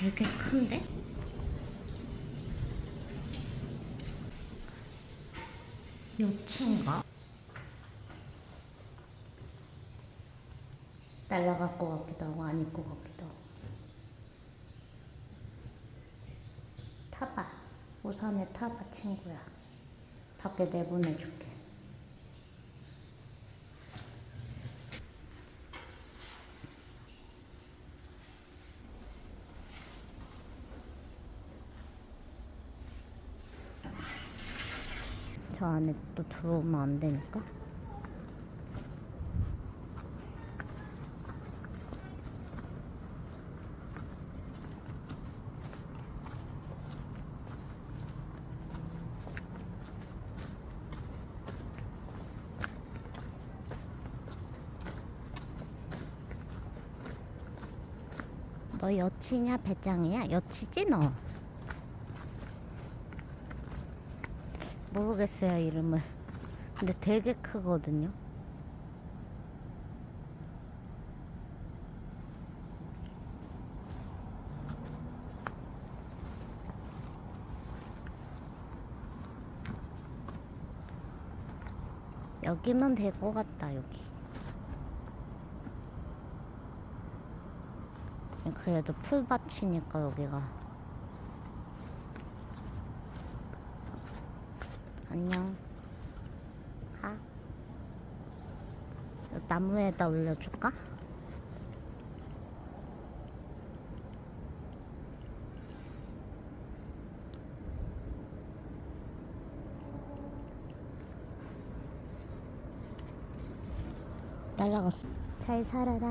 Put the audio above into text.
되게 큰데? 여친가? 날라갈 것 같기도 하고 아닐 것 같기도 하고 타봐 우산에 타봐 친구야 밖에 내보내줄게 저 안에 또 들어오면 안 되니까 너 여치냐 배짱이야? 여치지 너? 모르겠어요 이름을. 근데 되게 크거든요. 여기면 될 것 같다 여기. 그래도 풀밭이니까 여기가 안녕. 가. 요 나무에다 올려줄까? 날라갔어. 잘 살아라.